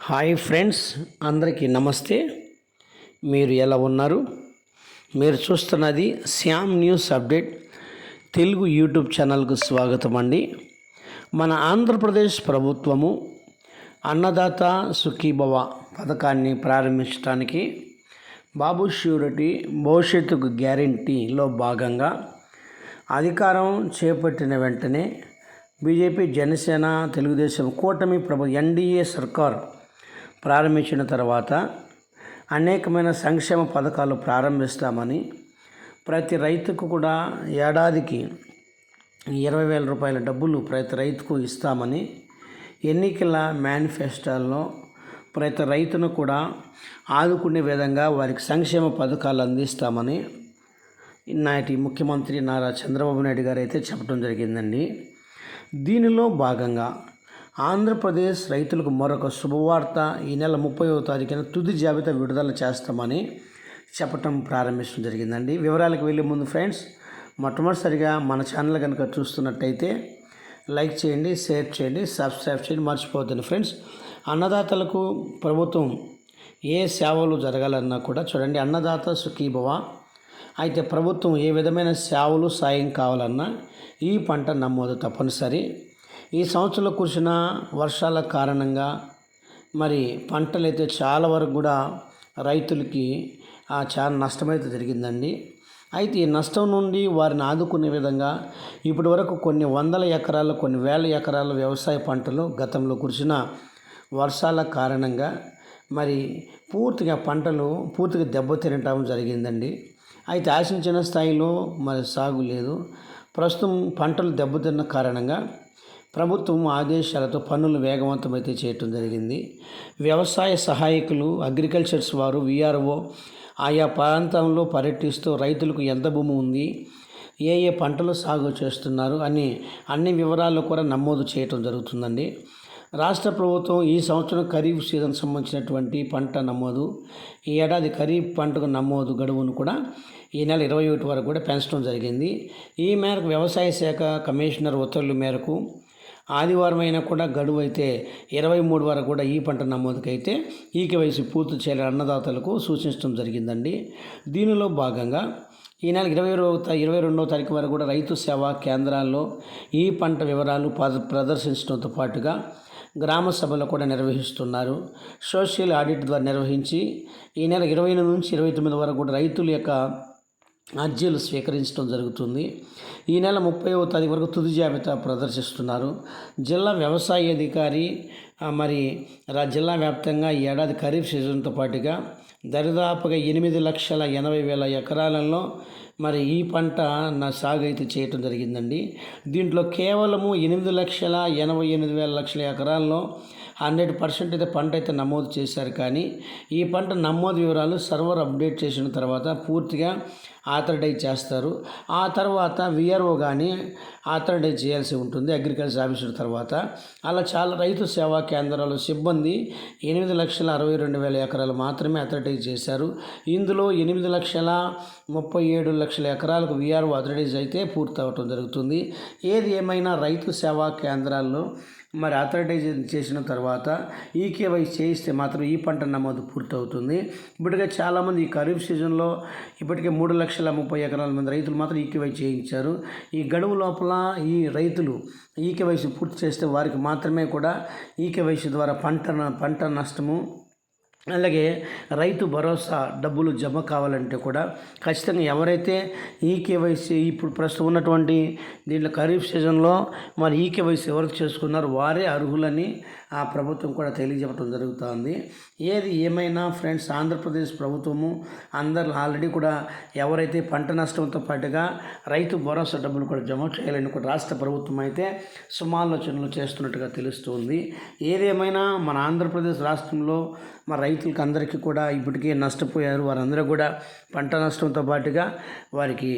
Hi friends అందరికీ నమస్తే. మీరు ఎలా ఉన్నారు? మీరు చూస్తున్నది Shyam news update. Telugu YouTube ఛానల్కు స్వాగతం అండి. మన ఆంధ్రప్రదేశ్ ప్రభుత్వము అన్నదాత సుఖీభవ పథకాన్ని ప్రారంభించడానికి బాబు ష్యూరిటీ భవిష్యత్తుకు గ్యారంటీలో భాగంగా అధికారం చేపట్టిన వెంటనే బీజేపీ జనసేన తెలుగుదేశం కూటమి ప్రభు ఎన్డీఏ సర్కార్ ప్రారంభించిన తర్వాత అనేకమైన సంక్షేమ పథకాలు ప్రారంభిస్తామని ప్రతి రైతుకు కూడా ఏడాదికి ఇరవై వేల రూపాయల డబ్బులు ప్రతి రైతుకు ఇస్తామని ఎన్నికల మేనిఫెస్టోల్లో ప్రతి రైతును కూడా ఆదుకునే విధంగా వారికి సంక్షేమ పథకాలు అందిస్తామని నాటి ముఖ్యమంత్రి నారా చంద్రబాబు నాయుడు గారు అయితే చెప్పడం జరిగిందండి. దీనిలో భాగంగా ఆంధ్రప్రదేశ్ రైతులకు మరొక శుభవార్త. ఈ నెల ముప్పైవ తారీఖున తుది జాబితా విడుదల చేస్తామని చెప్పటం ప్రారంభించడం జరిగిందండి. వివరాలకు వెళ్ళే ముందు ఫ్రెండ్స్ మొట్టమొదటిసారిగా మన ఛానల్ కనుక చూస్తున్నట్టయితే లైక్ చేయండి షేర్ చేయండి సబ్స్క్రైబ్ చేయండి. మర్చిపోతుంది ఫ్రెండ్స్. అన్నదాతలకు ప్రభుత్వం ఏ సేవలు జరగాలన్నా కూడా చూడండి అన్నదాత సుఖీభవ. అయితే ప్రభుత్వం ఏ విధమైన సేవలు సాయం కావాలన్నా ఈ పంట నమోదు తప్పనిసరి. ఈ సంవత్సరంలో కురిసిన వర్షాల కారణంగా మరి పంటలు అయితే చాలా వరకు కూడా రైతులకి ఆ, చాలా నష్టమైతే జరిగిందండి. అయితే ఈ నష్టం నుండి వారిని ఆదుకునే విధంగా ఇప్పటి వరకు కొన్ని వందల ఎకరాలు కొన్ని వేల ఎకరాల వ్యవసాయ పంటలు గతంలో కురిసిన వర్షాల కారణంగా మరి పూర్తిగా పంటలు పూర్తిగా దెబ్బతినటం జరిగిందండి. అయితే ఆశించిన స్థాయిలో మరి సాగు లేదు. ప్రస్తుతం పంటలు దెబ్బతిన్న కారణంగా ప్రభుత్వం ఆదేశాలతో పన్నులు వేగవంతమైతే చేయటం జరిగింది. వ్యవసాయ సహాయకులు అగ్రికల్చర్స్ వారు విఆర్ఓ ఆయా ప్రాంతంలో పర్యటిస్తూ రైతులకు ఎంత భూమి ఉంది ఏ ఏ పంటలు సాగు చేస్తున్నారు అని అన్ని వివరాలు కూడా నమోదు చేయటం జరుగుతుందండి. రాష్ట్ర ప్రభుత్వం ఈ సంవత్సరం ఖరీఫ్ సీజన్ సంబంధించినటువంటి పంట నమోదు ఈ ఏడాది ఖరీఫ్ పంటకు నమోదు గడువును కూడా ఈ నెల ఇరవై ఒకటి వరకు కూడా పెంచడం జరిగింది. ఈ మేరకు వ్యవసాయ శాఖ కమిషనర్ ఉత్తర్వుల మేరకు ఆదివారం అయినా కూడా గడువు అయితే ఇరవై మూడు వరకు కూడా ఈ పంట నమోదుకైతే ఈక వయసు పూర్తి చేయాలని అన్నదాతలకు సూచించడం జరిగిందండి. దీనిలో భాగంగా ఈ నెల ఇరవై ఇరవై రెండవ తారీఖు వరకు కూడా రైతు సేవా కేంద్రాల్లో ఈ పంట వివరాలు ప్రదర్శించడంతో పాటుగా గ్రామ సభలు కూడా నిర్వహిస్తున్నారు. సోషల్ ఆడిట్ ద్వారా నిర్వహించి ఈ నెల ఇరవై నుంచి ఇరవై తొమ్మిది వరకు కూడా రైతుల యొక్క అర్జీలు స్వీకరించడం జరుగుతుంది. ఈ నెల ముప్పైవ తారీఖు వరకు తుది జాబితా ప్రదర్శిస్తున్నారు. జిల్లా వ్యవసాయ అధికారి మరి జిల్లా వ్యాప్తంగా ఈ ఏడాది ఖరీఫ్ సీజన్తో పాటుగా దరిదాపుగా ఎనిమిది లక్షల ఎనభై వేల ఎకరాలలో మరి ఈ పంట నా సాగు అయితే చేయటం జరిగిందండి. దీంట్లో కేవలము ఎనిమిది లక్షల ఎనభై ఎనిమిది వేల లక్షల ఎకరాల్లో హండ్రెడ్ పర్సెంట్ అయితే పంట అయితే నమోదు చేశారు కానీ ఈ పంట నమోదు వివరాలు సర్వర్ అప్డేట్ చేసిన తర్వాత పూర్తిగా ఆథరిటైజ్ చేస్తారు. ఆ తర్వాత విఆర్ఓ కానీ ఆథరిటైజ్ చేయాల్సి ఉంటుంది అగ్రికల్చర్ ఆఫీసర్ తర్వాత. అలా చాలా రైతు సేవా కేంద్రాల సిబ్బంది ఎనిమిది లక్షల అరవై రెండు వేల ఎకరాలు మాత్రమే అథరిటైజ్ చేశారు. ఇందులో ఎనిమిది లక్షల ముప్పై ఏడు లక్షల ఎకరాలకు విఆర్ఓ అథరిటైజ్ అయితే పూర్తి అవటం జరుగుతుంది. ఏది ఏమైనా రైతు సేవా కేంద్రాల్లో మరి అథరైజ్ చేసిన తర్వాత ఈ కేవైసీ చేయిస్తే మాత్రం ఈ పంట నమోదు పూర్తవుతుంది. ఇప్పటికే చాలామంది ఈ ఖరీఫ్ సీజన్లో ఇప్పటికే మూడు లక్షల ముప్పై ఎకరాల మంది రైతులు మాత్రం ఈ కేవైసీ చేయించారు. ఈ గడువు లోపల ఈ రైతులు ఈ కేవైసీ పూర్తి చేస్తే వారికి మాత్రమే కూడా ఈ కేవైసీ ద్వారా పంట పంట నష్టము అలాగే రైతు భరోసా డబ్బులు జమ కావాలంటే కూడా ఖచ్చితంగా ఎవరైతే ఈ కేవైసీ ఇప్పుడు ప్రస్తుతం ఉన్నటువంటి దీంట్లో ఖరీఫ్ సీజన్లో మరి ఈ కేవైసీ ఎవరు చేసుకున్నారో వారే అర్హులని ఆ ప్రభుత్వం కూడా తెలియజెప్పడం జరుగుతుంది. ఏది ఏమైనా ఫ్రెండ్స్ ఆంధ్రప్రదేశ్ ప్రభుత్వము అందరు ఆల్రెడీ కూడా ఎవరైతే పంట నష్టంతో పాటుగా రైతు భరోసా డబ్బులు కూడా జమ చేయాలని కూడా రాష్ట్ర ప్రభుత్వం అయితే సుమాలోచనలు చేస్తున్నట్టుగా తెలుస్తుంది. ఏదేమైనా మన ఆంధ్రప్రదేశ్ రాష్ట్రంలో మా రైతులకు అందరికీ కూడా ఇప్పటికే నష్టపోయారు. వారందరూ కూడా పంట నష్టంతో పాటుగా వారికి